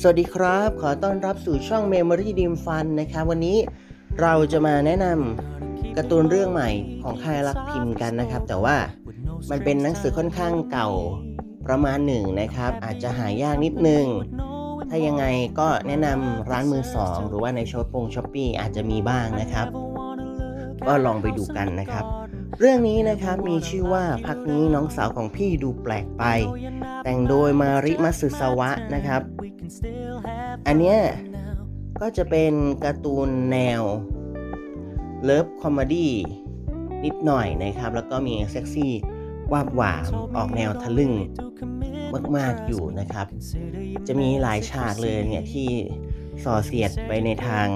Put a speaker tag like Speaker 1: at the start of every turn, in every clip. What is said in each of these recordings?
Speaker 1: สวัสดีครับ ขอต้อนรับสู่ช่อง Memory Dream Fun นะครับ วันนี้เราจะมาแนะนำการ์ตูนเรื่องใหม่ของค่ายรักพิมพ์กันนะครับ แต่ว่ามันเป็นหนังสือค่อนข้างเก่าประมาณหนึ่งนะครับ อาจจะหายากนิดนึง ถ้ายังไงก็แนะนำร้านมือสองหรือว่าในช้อปปงช้อปปี้อาจจะมีบ้างนะครับ ก็ลองไปดูกันนะครับ เรื่องนี้นะครับมีชื่อว่าพักนี้น้องสาวของพี่ดูแปลกไป แต่งโดยมาริมัสึสวะนะครับ อันเนี้ยก็จะเป็นการ์ตูนแนวเลิฟคอมเมดี้นิดหน่อยนะครับ แล้วก็มีเซ็กซี่วาบหวามออกแนวทะลึ่งมาก ๆ อยู่นะครับ จะมีหลายฉากเลยเนี่ยที่ส่อเสียดไปในทาง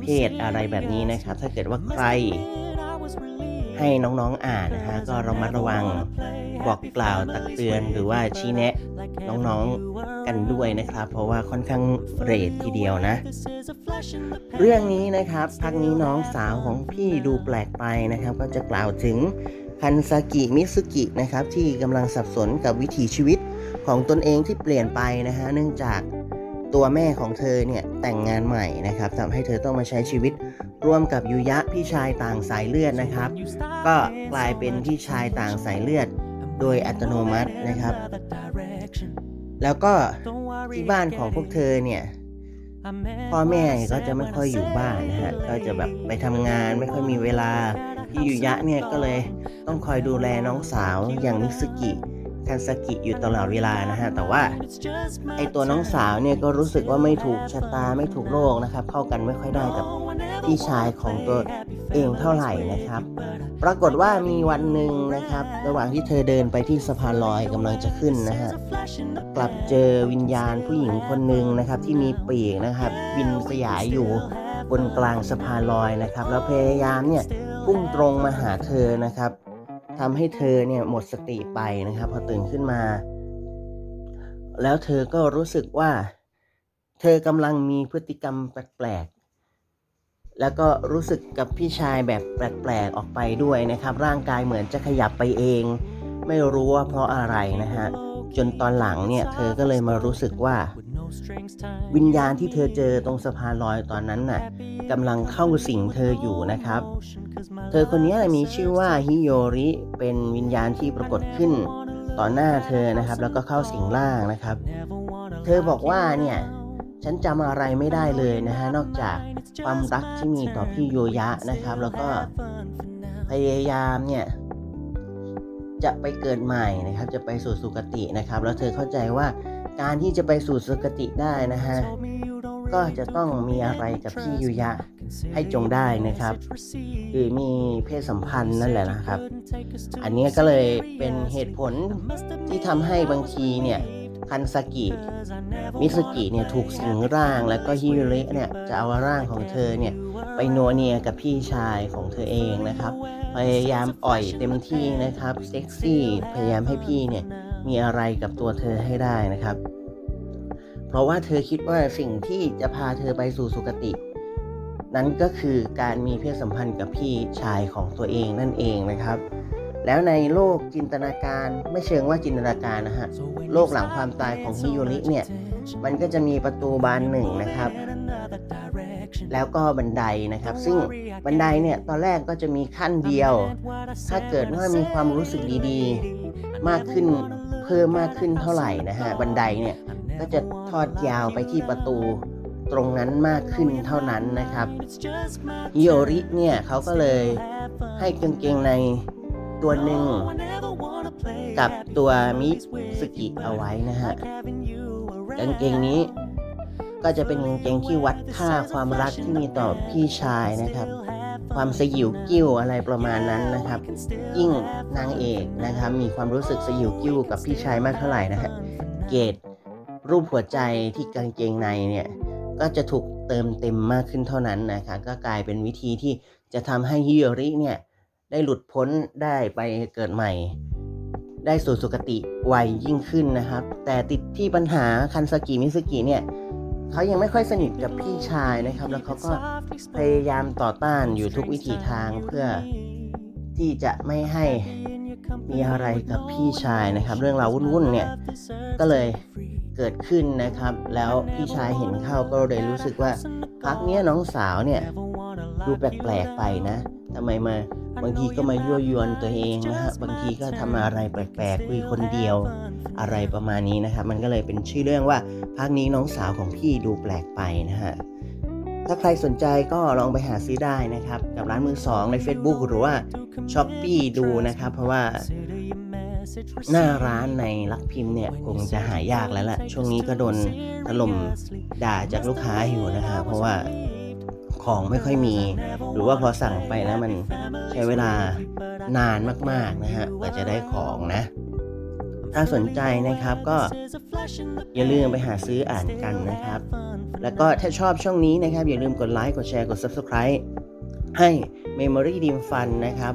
Speaker 1: เพศอะไรแบบนี้นะครับ ถ้าเกิดว่าใคร ให้น้องๆอ่านนะฮะก็ระมัดระวังบอกกล่าวตักเตือนหรือว่าชี้แนะน้องๆกันด้วยนะครับ เพราะว่าค่อนข้างเรททีเดียวนะ เรื่องนี้นะครับพักนี้น้องสาวของพี่ดูแปลกไปนะครับ ก็จะกล่าวถึงคันซากิมิสุกินะครับที่กำลังสับสนกับวิถีชีวิตของตนเองที่เปลี่ยนไปนะฮะเนื่องจาก ตัวแม่ของเธอเนี่ยแต่งงานใหม่นะครับทำให้เธอต้องมาใช้ชีวิตร่วมกับยุยะพี่ชายต่างสายเลือดนะครับ ก็กลายเป็นพี่ชายต่างสายเลือด โดยอัตโนมัตินะครับ แล้วก็ที่บ้านของพวกเธอเนี่ยพ่อแม่ก็จะไม่ค่อยอยู่บ้านนะฮะก็จะแบบไปทำงานไม่ค่อยมีเวลาพี่ยุยะเนี่ยก็เลยต้องคอยดูแลน้องสาวอย่างนิสกิ นสกิอยู่ตลอดเวลานะฮะ แต่ว่าไอตัวน้องสาวเนี่ยก็รู้สึกว่าไม่ถูกชะตาไม่ถูกโลกนะครับ เข้ากันไม่ค่อยได้กับพี่ชายของตัวเองเท่าไหร่นะครับ ปรากฏว่ามีวันหนึ่งนะครับ ระหว่างที่เธอเดินไปที่สะพานลอยกำลังจะขึ้นนะฮะ กลับเจอวิญญาณผู้หญิงคนหนึ่งนะครับ ที่มีปีกนะครับบินสยายอยู่บนกลางสะพานลอยนะครับ แล้วพยายามเนี่ยพุ่งตรงมาหาเธอนะครับ ทำให้เธอเนี่ยหมดสติไปนะครับ พอตื่นขึ้นมา แล้วเธอก็รู้สึกว่า เธอกำลังมีพฤติกรรมแปลกๆ แล้วก็รู้สึกกับพี่ชายแบบแปลกๆออกไปด้วยนะครับ ร่างกายเหมือนจะขยับไปเอง ไม่รู้ว่าเพราะอะไรนะฮะจนตอนหลังเนี่ย เธอก็เลยมารู้สึกว่า วิญญาณที่เธอเจอตรงสะพานลอยตอนนั้นน่ะกำลังเข้าสิงเธออยู่นะครับ เธอคนนี้มีชื่อว่าฮิโยริเป็นวิญญาณที่ปรากฏขึ้นต่อหน้าเธอนะครับ แล้วก็เข้าสิงร่างนะครับ เธอบอกว่าเนี่ยฉันจำอะไรไม่ได้เลยนะฮะนอกจากความรักที่มีต่อพี่โยยะนะครับ แล้วก็พยายามเนี่ย จะไปเกิดใหม่นะครับ จะไปสู่สุคตินะครับ แล้วเธอเข้าใจว่าการที่จะไปสู่สุคติได้นะฮะก็จะต้องมีอะไรกับพี่ยุยะให้จงได้นะครับ คือมีเพศสัมพันธ์นั่นแหละนะครับ อันนี้ก็เลยเป็นเหตุผลที่ทำให้บางทีเนี่ย คันซากิมิสกิเนี่ยถูกสิงร่างแล้วก็ฮิโยริเนี่ยจะเอาร่างของเธอเนี่ยไปนัวเนียกับพี่ชายของเธอเองนะครับ พยายามอ่อยเต็มที่นะครับเซ็กซี่พยายามให้พี่เนี่ยมีอะไรกับตัวเธอให้ได้นะครับ เพราะว่าเธอคิดว่าสิ่งที่จะพาเธอไปสู่สุคติ นั้นก็คือการมีเพศสัมพันธ์กับพี่ชายของตัวเองนั่นเองนะครับ แล้วในโลกจินตนาการไม่เชิงว่าจินตนาการนะฮะโลกหลังความตายของฮิโยริเนี่ยมันก็จะมีประตูบานหนึ่งนะครับ แล้วก็บันไดนะครับ ซึ่งบันไดเนี่ยตอนแรกก็จะมีขั้นเดียว ถ้าเกิดว่ามีความรู้สึกดีๆ มากขึ้นเพิ่มมากขึ้นเท่าไหร่นะฮะบันไดเนี่ยก็จะทอดยาวไปที่ประตูตรงนั้นมากขึ้นเท่านั้นนะครับฮิโยริเนี่ยเขาก็เลยให้กางเกงใน ตัวหนึ่งกับตัวมิสกิเอาไว้นะฮะกางเกงนี้ก็จะเป็นกางเกงที่วัดค่าความรักที่มีต่อพี่ชายนะครับ ความสยิวกิ้วอะไรประมาณนั้นนะครับ ยิ่งนางเอกนะครับ มีความรู้สึกสยิวกิ้วกับพี่ชายมากเท่าไหร่นะฮะเกรดรูปหัวใจที่กางเกงในเนี่ยก็จะถูกเติมเต็มมากขึ้นเท่านั้นนะครับก็กลายเป็นวิธีที่จะทำให้ฮิโยริเนี่ย ได้หลุดพ้นได้ไปเกิดใหม่ ได้สู่สุคติไวยิ่งขึ้นนะครับ แต่ติดที่ปัญหาคันสกิมิสกิเนี่ยเขายังไม่ค่อยสนิทกับพี่ชายนะครับ แล้วเขาก็พยายามต่อต้านอยู่ทุกวิถีทางเพื่อที่จะไม่ให้มีอะไรกับพี่ชายนะครับ เรื่องราววุ่นๆเนี่ยก็เลยเกิดขึ้นนะครับ แล้วพี่ชายเห็นเข้าก็เลยรู้สึกว่าพักเนี้ยน้องสาวเนี่ย ดูแปลกๆไปนะทำไมมาบางทีก็มายั่วยวนตัวเองนะฮะบางทีก็ทำอะไรแปลกๆคุยคนเดียวอะไรประมาณนี้นะครับ มันก็เลยเป็นชื่อเรื่องว่าพักนี้น้องสาวของพี่ดูแปลกไปนะฮะถ้าใครสนใจก็ลองไปหาซื้อได้นะครับ กับร้านมือสองใน Facebook หรือว่าช้อปปีดูนะครับ เพราะว่าหน้าร้านในลักพิมพ์เนี่ยคงจะหายากแล้วแหละช่วงนี้ก็โดนถล่มด่าจากลูกค้าอยู่นะครับเพราะว่า ของไม่ค่อยมี หรือว่าพอสั่งไปแล้วมันใช้เวลานานมากๆนะฮะกว่าจะได้ของนะ ถ้าสนใจนะครับก็อย่าลืมไปหาซื้ออ่านกันนะครับ แล้วก็ถ้าชอบช่องนี้นะครับ อย่าลืมกดไลค์กดแชร์กด Subscribe ให้ Memory d e m Fun นะครับ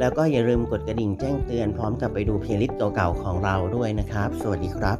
Speaker 1: แล้วก็อย่าลืมกดกระดิ่งแจ้งเตือนพร้อมกับไปดูเพลย์ลิสต์เก่าๆของเราด้วยนะครับ สวัสดีครับ